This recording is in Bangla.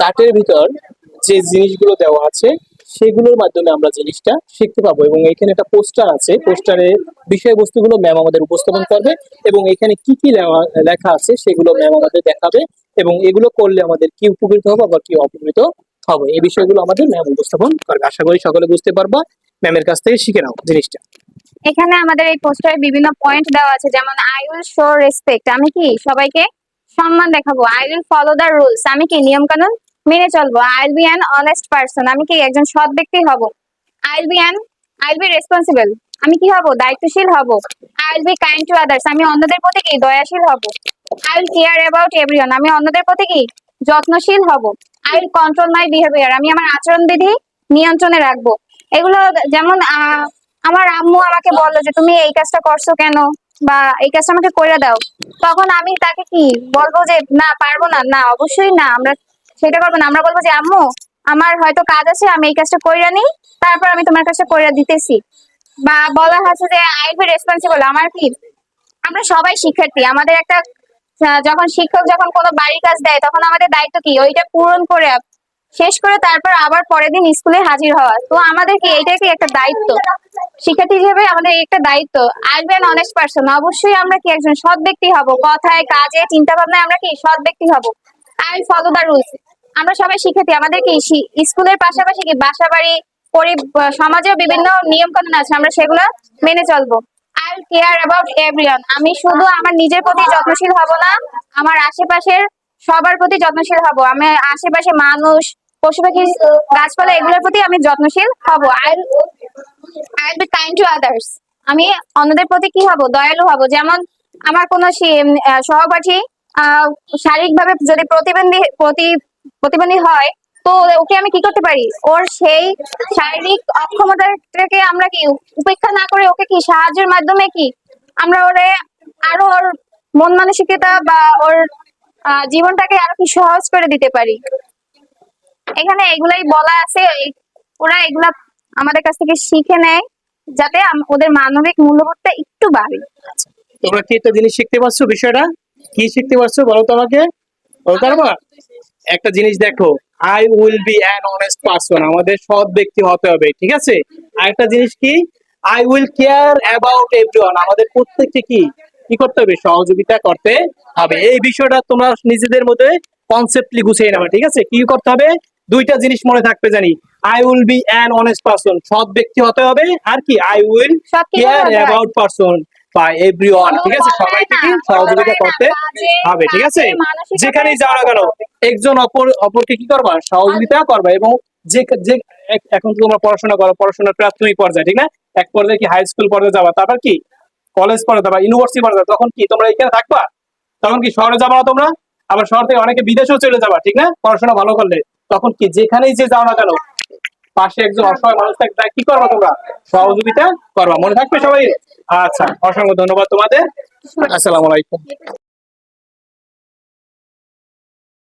চার্টের ভিতর যে জিনিসগুলো দেওয়া আছে, সেগুলোর মাধ্যমে আমরা জিনিসটা শিখতে পাবো এবং এখানে একটা পোস্টার আছে। পোস্টারে বিষয়বস্তুগুলো ম্যাম আমাদের উপস্থাপন করবে এবং এখানে কি কি লেখা আছে সেগুলো ম্যাম আমাদের দেখাবে এবং এগুলো করলে আমাদের কি উপকৃত হবে বা কি অপকৃত হবে, এই বিষয়গুলো আমাদের ম্যাম উপস্থাপন করবে। আশা করি সকলে বুঝতে পারবা। ম্যামের কাছ থেকে শিখে নাও জিনিসটা। এখানে আমাদের এই পোস্টারে বিভিন্ন পয়েন্ট দেওয়া আছে, যেমন আই উইল শো রেসপেক্ট আমি কি সবাইকে সম্মান দেখাবো? I will follow the rules আমি কি নিয়ম কানুন মেনে চলবো। I will be an honest person আমি কি একজন সৎ ব্যক্তি হব? I will be an I will be responsible আমি কি হব? দায়িত্বশীল হব। I will be kind to others আমি অন্যদের প্রতি কি? দয়াশীল হব। I will care about everyone আমি অন্যদের প্রতি কি? যত্নশীল হব। I will control my behaviour আমি আমার আচরণবিধি নিয়ন্ত্রণে রাখব। এগুলো যেমন আমার আম্মু আমাকে বলল যে, তুমি এই কাজটা করছ কেন? বা এই কাজটা আমাকে করে দাও। তখন আমি তাকে কি বলব যে, না, পারব না। না, অবশ্যই না। আমরা সেটা করব না। আমরা বলব যে, আম্মু, আমার হয়তো কাজ আছে, আমি এই কাজটা কইরা নিই, তারপর আমি তোমার কাজটা কইরা দিতেছি। বা বলা হচ্ছে যে আই বি রেসপন্সিবল আমার কি? আমরা সবাই শিক্ষার্থী। আমাদের একটা যখন শিক্ষক যখন কোনো বাড়ির কাজ দেয়, তখন আমাদের দায়িত্ব কি? ওইটা পূরণ করে, শেষ করে তারপর আবার পরের দিন স্কুলে হাজির হওয়া। তো আমাদের কি এইটা কি একটা দায়িত্ব? শিক্ষার্থী হিসেবে আমাদের একটা দায়িত্ব। আই বি অনেস্ট পার্সন অবশ্যই আমরা কি একজন সৎ ব্যক্তি হব? কথায়, কাজে চিন্তা ভাবনায় আমরা কি সৎ ব্যক্তি হব? আই ফলো দ্য রুলস আমরা সবাই শিক্ষার্থী, আমাদেরকে স্কুলের পাশাপাশি কি বাসা বাড়ি সমাজেও বিভিন্ন নিয়ম কানুন আছে, আমরা সেগুলো মেনে চলবো। আই কেয়ার অ্যাবাউট এভরিওয়ান আমি শুধু আমার নিজের প্রতি যত্নশীল হব না, আমার আশেপাশের সবার প্রতি যত্নশীল হব। আমি আশেপাশে মানুষ, পশু পাখি, গাছপালা, এগুলোর প্রতি আমি যত্নশীল হব। I I be kind to others আমি অন্যদের প্রতি কি হব? দয়ালু হব। যেমন আমার কোনো সহপাঠী শারীরিকভাবে যদি প্রতিবন্ধী প্রতি প্রতিবন্ধী হয়, তো ওকে আমি কি করতে পারি? ওর সেই শারীরিক অক্ষমতাটাকে আমরা কি উপেক্ষা না করে ওকে কি সাহায্যের মাধ্যমে কি আমরা ওরে আরও ওর মন মানসিকতা বা ওর জীবনটাকে আরও কি সহজ করে দিতে পারি? এখানে এগুলাই বলা আছে ওরা এগুলা আমাদের কাছ থেকে শিখে নেয়, যাতে ওদের মানবিক মূল্যবোধটা একটু বাড়ে। তোমরা কি একটা জিনিস শিখতে পারছ বিষয়টা? কি শিখতে পারছ বলো তো আমাকে? বলতে পারবা একটা জিনিস দেখো I will be an honest person আমাদের সৎ ব্যক্তি হতে হবে ঠিক আছে? আর একটা জিনিস কি? I will care about everyone আমাদের প্রত্যেককে কি? কি করতে হবে? সহযোগিতা করতে হবে। এই বিষয়টা তোমরা নিজেদের মধ্যে কনসেপ্টলি গুছিয়ে নেবে ঠিক আছে? কি করতে হবে? দুইটা জিনিস মনে থাকবে জানি। I will be an honest person সৎ ব্যক্তি হতে হবে আর কি? I will care. About person বা এভরিওয়ান ঠিক আছে? সবাইকে কি? সহযোগিতা করতে হবে ঠিক আছে? যেখানেই যাও না কেন একজন অপর অপরকে কি করবা? সহযোগিতা করবা এবং যে যে এখন তোমরা পড়াশোনা করো, পড়াশোনার প্রাথমিক পর্যায়ে, ঠিক না? এক পর্যায়ে কি হাই স্কুল পর্যায়ে যাবা, তারপর কি? কলেজ পর্যায়ে যাবা ইউনিভার্সিটি পর্যায়ে তখন কি তোমরা এখানে থাকবা? তখন কি শহরে যাবা না তোমরা? আবার শহর থেকে অনেকে বিদেশেও চলে যাবা, ঠিক না? পড়াশোনা ভালো করলে। তখন কি যেখানেই যে যাও না কেন, পাশে একজন অসহায় মানুষ থাকবে কি করবা তোমরা? সহযোগিতা করবা। মনে থাকবে সবাই? আচ্ছা অসংখ্য ধন্যবাদ তোমাদের। আসসালামু আলাইকুম।